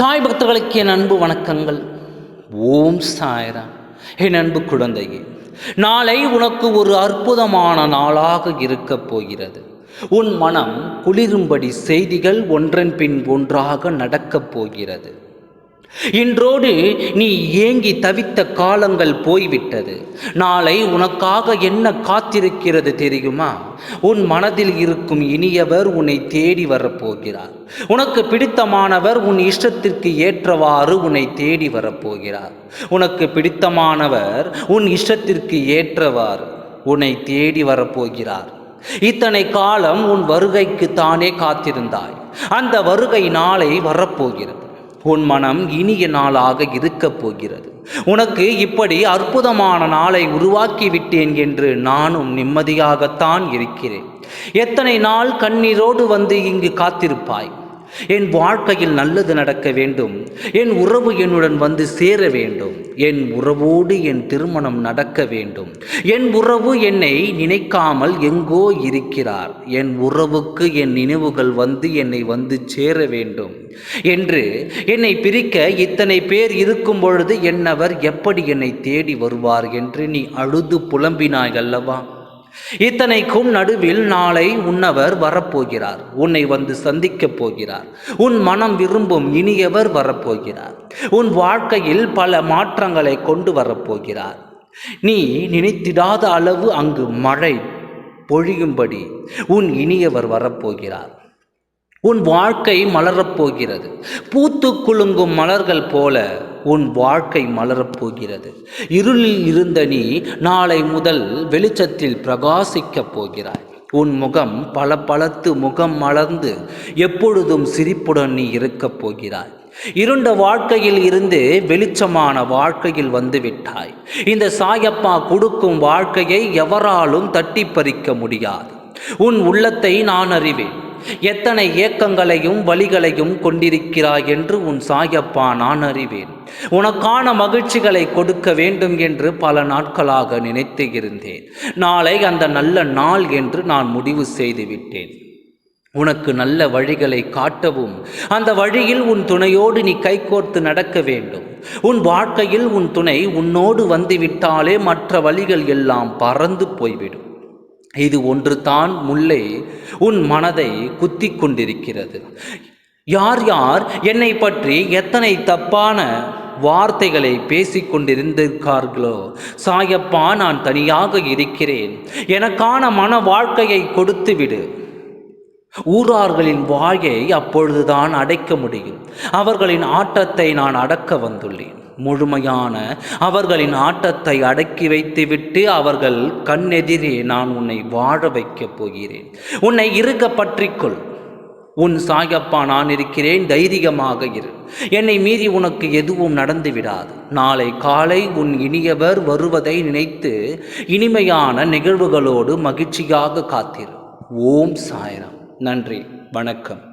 சாய் பக்தர்களுக்கு என் அன்பு வணக்கங்கள். ஓம் சாய்ரா என் அன்பு குழந்தையே நாளை உனக்கு ஒரு அற்புதமான நாளாக இருக்கப் போகிறது. உன் மனம் குளிரும்படி செய்திகள் ஒன்றன் பின் ஒன்றாக நடக்கப் போகிறது. இன்றோடு நீ ஏங்கி தவித்த காலங்கள் போய்விட்டது. நாளை உனக்காக என்ன காத்திருக்கிறது தெரியுமா? உன் மனதில் இருக்கும் இனியவர் உன்னை தேடி வரப்போகிறார். உனக்கு பிடித்தமானவர் உன் இஷ்டத்திற்கு ஏற்றவாறு உன்னை தேடி வரப்போகிறார். உனக்கு பிடித்தமானவர் உன் இஷ்டத்திற்கு ஏற்றவாறு உன்னை தேடி வரப்போகிறார். இத்தனை காலம் உன் வருகைக்கு தானே காத்திருந்தாய். அந்த வருகை நாளை வரப்போகிறது. உன் மனம் இனிய நாளாக இருக்கப் போகிறது. உனக்கு இப்படி அற்புதமான நாளை உருவாக்கி விட்டேன் என்று நானும் நிம்மதியாகத்தான் இருக்கிறேன். எத்தனை நாள் கண்ணீரோடு வந்து இங்கு காத்திருப்பாய்? என் வாழ்க்கையில் நல்லது நடக்க வேண்டும். என் உறவு என்னுடன் வந்து சேர வேண்டும். என் உறவோடு என் திருமணம் நடக்க வேண்டும். என் உறவு என்னை நினைக்காமல் எங்கோ இருக்கிறார். என் உறவுக்கு என் நினைவுகள் வந்து என்னை வந்து சேர வேண்டும். என்று என்னை பிரிக்க இத்தனை பேர் இருக்கும் பொழுது என்னவர் எப்படி என்னை தேடி வருவார் என்று நீ அழுது புலம்பினாய் அல்லவா? இத்தனைக்கும் நடுவில் நாளை உன்னவர் வரப்போகிறார். உன்னை வந்து சந்திக்கப் போகிறார். உன் மனம் விரும்பும் இனியவர் வரப்போகிறார். உன் வாழ்க்கையில் பல மாற்றங்களை கொண்டு வரப்போகிறார். நீ நினைத்திடாத அளவு அங்கு மழை பொழியும்படி உன் இனியவர் வரப்போகிறார். உன் வாழ்க்கை மலரப் போகிறது பூத்து குலுங்கும் மலர்கள் போல உன் வாழ்க்கை மலரப் போகிறது இருளில் இருந்த நீ நாளை முதல் வெளிச்சத்தில் பிரகாசிக்கப் போகிறாய். உன் முகம் பல பலத்து முகம் மலர்ந்து எப்பொழுதும் சிரிப்புடன் நீ இருக்கப் போகிறாய். இருண்ட வாழ்க்கையில் இருந்து வெளிச்சமான வாழ்க்கையில் வந்துவிட்டாய் இந்த சாயப்பா கொடுக்கும் வாழ்க்கையை எவராலும் தட்டி பறிக்க முடியாது. உன் உள்ளத்தை நான் அறிவேன். எத்தனை ஏக்கங்களையும் வழிகளையும் கொண்டிருக்கிறாய் என்று உன் சாயப்பா நான் அறிவேன். உனக்கான மகிழ்ச்சிகளை கொடுக்க வேண்டும் என்று பல நாட்களாக நினைத்து இருந்தேன். நாளை அந்த நல்ல நாள் என்று நான் முடிவு செய்துவிட்டேன் உனக்கு நல்ல வழிகளை காட்டவும் அந்த வழியில் உன் துணையோடு நீ கைகோர்த்து நடக்க வேண்டும். உன் வாழ்க்கையில் உன் துணை உன்னோடு வந்துவிட்டாலே மற்ற வழிகள் எல்லாம் பறந்து போய்விடும். இது ஒன்று தான் முல்லை உன் மனதை குத்தி கொண்டிருக்கிறது யார் யார் என்னை பற்றி எத்தனை தப்பான வார்த்தைகளை பேசிக்கொண்டிருந்திருக்கார்களோ சாயப்பா நான் தனியாக இருக்கிறேன். எனக்கான மன வாழ்க்கையை கொடுத்து விடு ஊரார்களின் வாயை அப்பொழுதுதான் அடைக்க முடியும். அவர்களின் ஆட்டத்தை நான் அடக்க வந்துள்ளேன். முழுமையான அவர்களின் ஆட்டத்தை அடக்கி வைத்துவிட்டு அவர்கள் கண்ணெதிரே நான் உன்னை வாழ வைக்கப் போகிறேன். உன்னை இருக்க பற்றிக்கொள். உன் சாயப்பா நான் இருக்கிறேன் தைரியமாக இரு. என்னை மீறி உனக்கு எதுவும் நடந்து விடாது. நாளை காலை உன் இனியவர் வருவதை நினைத்து இனிமையான நிகழ்வுகளோடு மகிழ்ச்சியாக காத்திரு. ஓம் சாயரம். நன்றி வணக்கம்.